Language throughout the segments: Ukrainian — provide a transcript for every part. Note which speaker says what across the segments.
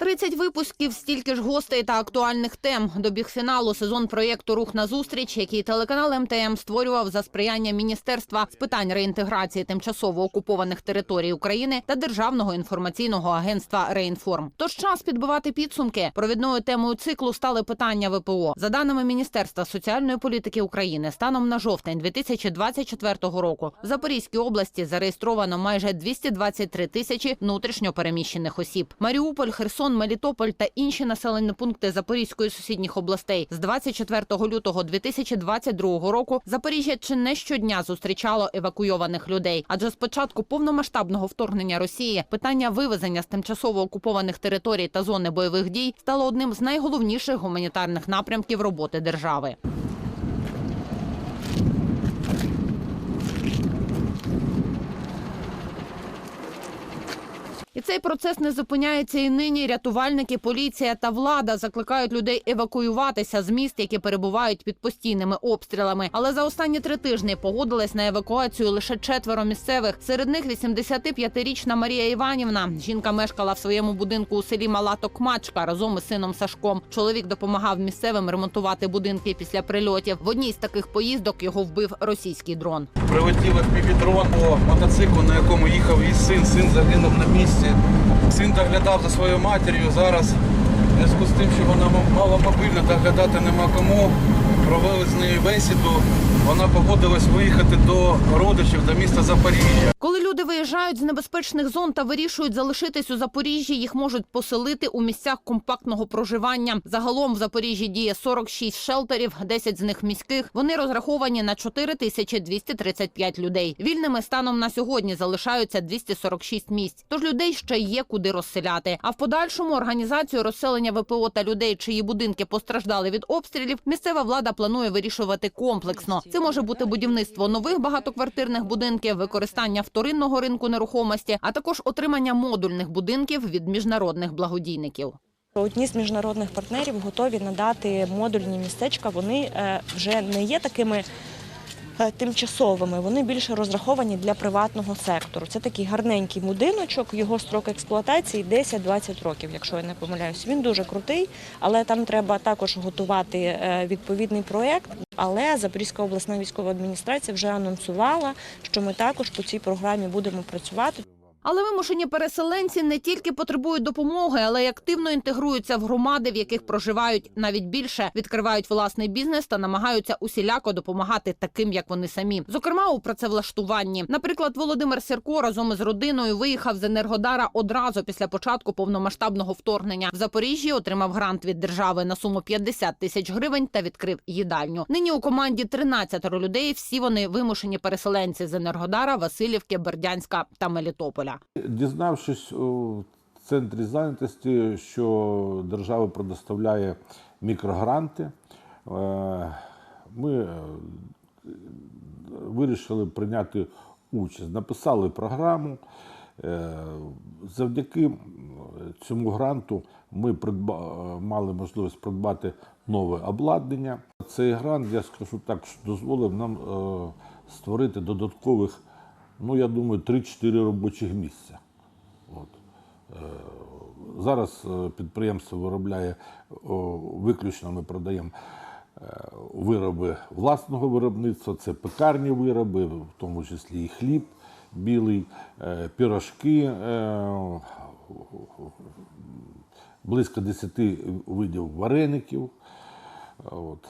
Speaker 1: 30 випусків, стільки ж гостей та актуальних тем. Добіг фіналу сезон проєкту Рух на зустріч, який телеканал МТМ створював за сприяння Міністерства з питань реінтеграції тимчасово окупованих територій України та Державного інформаційного агентства Реінформ. Тож час підбивати підсумки. Провідною темою циклу стали питання ВПО. За даними Міністерства соціальної політики України, станом на жовтень 2024 року в Запорізькій області зареєстровано майже 223 тисячі внутрішньо переміщених осіб. Маріуполь, Херсон, Мелітополь та інші населені пункти Запорізької сусідніх областей з 24 лютого 2022 року Запоріжжя чи не щодня зустрічало евакуйованих людей. Адже з початку повномасштабного вторгнення Росії питання вивезення з тимчасово окупованих територій та зони бойових дій стало одним з найголовніших гуманітарних напрямків роботи держави. І цей процес не зупиняється і нині. Рятувальники, поліція та влада закликають людей евакуюватися з міст, які перебувають під постійними обстрілами. Але за останні три тижні погодились на евакуацію лише четверо місцевих. Серед них 85-річна Марія Іванівна. Жінка мешкала в своєму будинку у селі Мала Токмачка разом із сином Сашком. Чоловік допомагав місцевим ремонтувати будинки після прильотів. В одній з таких поїздок його вбив російський дрон.
Speaker 2: Прилетів FPV-дрон по мотоциклу, на якому їхав її син. Син загинув на місці. Син доглядав за своєю матір'ю. Зараз, в зв'язку з тим, що вона маломобільна, доглядати нема кому. Провели з нею бесіду. Вона погодилась виїхати до родичів, до міста Запоріжжя.
Speaker 1: Коли люди виїжджають з небезпечних зон та вирішують залишитись у Запоріжжі, їх можуть поселити у місцях компактного проживання. Загалом в Запоріжжі діє 46 шелтерів, 10 з них міських. Вони розраховані на 4235 людей. Вільними станом на сьогодні залишаються 246 місць. Тож людей ще є куди розселяти. А в подальшому організацію розселення ВПО та людей, чиї будинки постраждали від обстрілів, місцева влада планує вирішувати комплексно. Це може бути будівництво нових багатоквартирних будинків, використання вторинного ринку нерухомості, а також отримання модульних будинків від міжнародних благодійників.
Speaker 3: Одні з міжнародних партнерів готові надати модульні містечка. Вони е, вже не є такими тимчасовими, вони більше розраховані для приватного сектору. Це такий гарненький будиночок, його строк експлуатації 10-20 років, якщо я не помиляюсь. Він дуже крутий, але там треба також готувати е, відповідний проєкт. Але Запорізька обласна військова адміністрація вже анонсувала, що ми також по цій програмі будемо працювати.
Speaker 1: Але вимушені переселенці не тільки потребують допомоги, але й активно інтегруються в громади, в яких проживають навіть більше, відкривають власний бізнес та намагаються усіляко допомагати таким, як вони самі. Зокрема, у працевлаштуванні. Наприклад, Володимир Сірко разом із родиною виїхав з Енергодара одразу після початку повномасштабного вторгнення. В Запоріжжі отримав грант від держави на суму 50 тисяч гривень та відкрив їдальню. Нині у команді 13 людей. Всі вони вимушені переселенці з Енергодара, Васильівки, Бердянська та Мелітополя.
Speaker 4: Дізнавшись у центрі зайнятості, що держава предоставляє мікрогранти, е, ми е, вирішили прийняти участь. Написали програму. Е, Завдяки цьому гранту ми мали можливість придбати нове обладнання. Цей грант, я скажу так, дозволив нам створити додаткових, ну я думаю, 3-4 робочих місця. От. Е, Зараз е, підприємство виробляє виключно ми продаємо е, вироби власного виробництва, це пекарні вироби, в тому числі і хліб білий, пірожки, близько 10 видів вареників, от,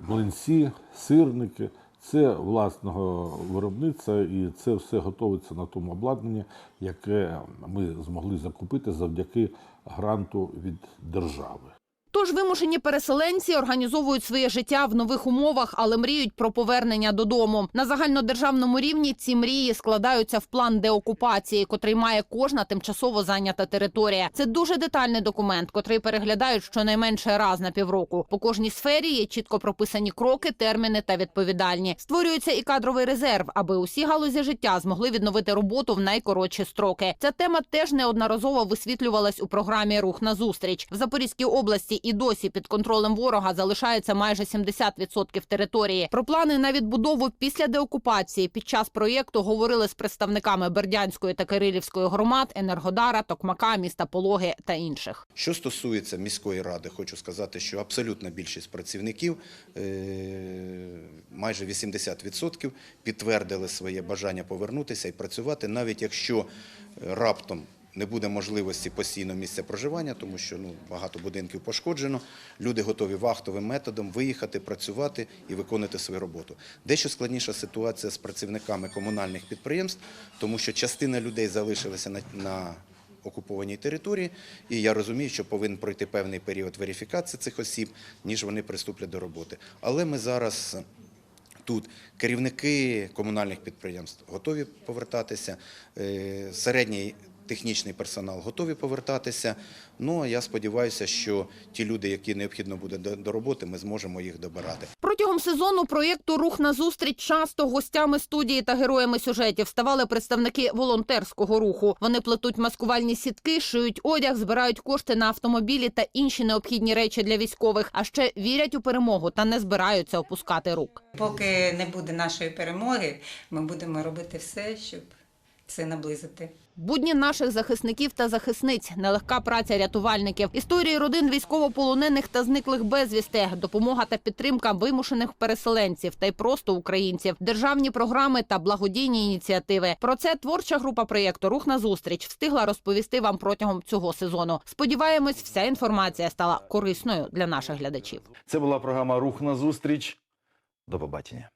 Speaker 4: млинці, сирники. Це власного виробництва і це все готується на тому обладнанні, яке ми змогли закупити завдяки гранту від держави.
Speaker 1: Тож вимушені переселенці організовують своє життя в нових умовах, але мріють про повернення додому. На загальнодержавному рівні ці мрії складаються в план деокупації, котрий має кожна тимчасово зайнята територія. Це дуже детальний документ, котрий переглядають щонайменше раз на півроку. По кожній сфері є чітко прописані кроки, терміни та відповідальні. Створюється і кадровий резерв, аби усі галузі життя змогли відновити роботу в найкоротші строки. Ця тема теж неодноразово висвітлювалась у програмі Рух на зустріч в Запорізькій області. І досі під контролем ворога залишається майже 70% території. Про плани на відбудову після деокупації під час проєкту говорили з представниками Бердянської та Кирилівської громад, Енергодара, Токмака, міста Пологи та інших.
Speaker 5: Що стосується міської ради, хочу сказати, що абсолютна більшість працівників, е, майже 80%, підтвердили своє бажання повернутися і працювати, навіть якщо раптом не буде можливості постійного місця проживання, тому що ну, багато будинків пошкоджено. Люди готові вахтовим методом виїхати, працювати і виконувати свою роботу. Дещо складніша ситуація з працівниками комунальних підприємств, тому що частина людей залишилася на, на окупованій території, і я розумію, що повинен пройти певний період верифікації цих осіб, ніж вони приступлять до роботи. Але ми зараз тут керівники комунальних підприємств готові повертатися, е, середній технічний персонал готові повертатися. Ну а я сподіваюся, що ті люди, які необхідно буде до, роботи, ми зможемо їх добирати.
Speaker 1: Протягом сезону проєкту Рух на зустріч часто гостями студії та героями сюжетів ставали представники волонтерського руху. Вони плетуть маскувальні сітки, шиють одяг, збирають кошти на автомобілі та інші необхідні речі для військових. А ще вірять у перемогу та не збираються опускати рук.
Speaker 6: Поки не буде нашої перемоги, ми будемо робити все, щоб це наблизити.
Speaker 1: Будні наших захисників та захисниць, нелегка праця рятувальників, історії родин військовополонених та зниклих безвісти, допомога та підтримка вимушених переселенців та й просто українців, державні програми та благодійні ініціативи. Про це творча група проєкту Рух на зустріч встигла розповісти вам протягом цього сезону. Сподіваємось, вся інформація стала корисною для наших глядачів.
Speaker 7: Це була програма Рух на зустріч. До побачення.